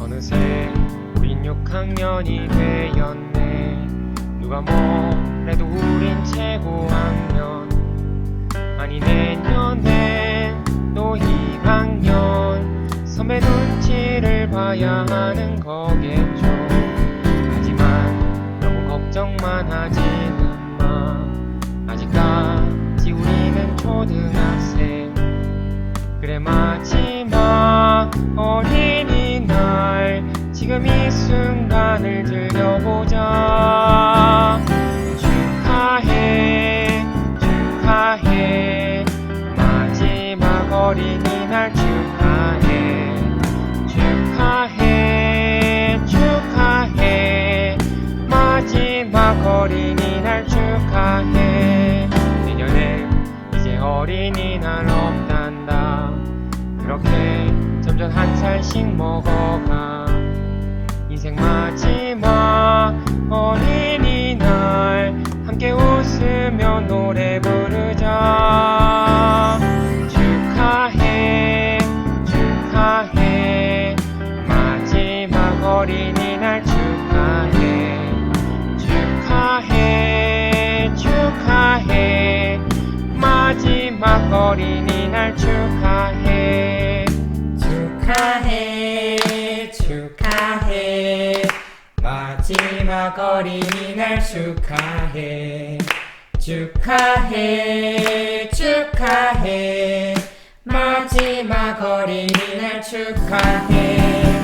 어느새 우린 6학년이 되었네. 누가 뭐래도 우린 최고 학년. 아니 내년엔 또 2학년. 선배 눈치를 봐야 하는 거겠죠 걱정만 하지는 마. 아직까지 우리는 초등학생. 그래 마지막 어린이날 지금 이 순간을 즐겨보자. 축하해 축하해. 마지막 어린이날 축하해 막 어린이날 축하해. 내년엔 이제 어린이날 없단다. 그렇게 점점 한 살씩 먹어가. 인생 마지막 어린이날 함께 웃으며 노래 부르자. 축하해 축하해. 마지막 어린이날 막 어린이날 축하해. 축하해 축하해. 마지막 어린이 날 축하해. 축하해 축하해. 마지막 어린이 날 축하해 축하해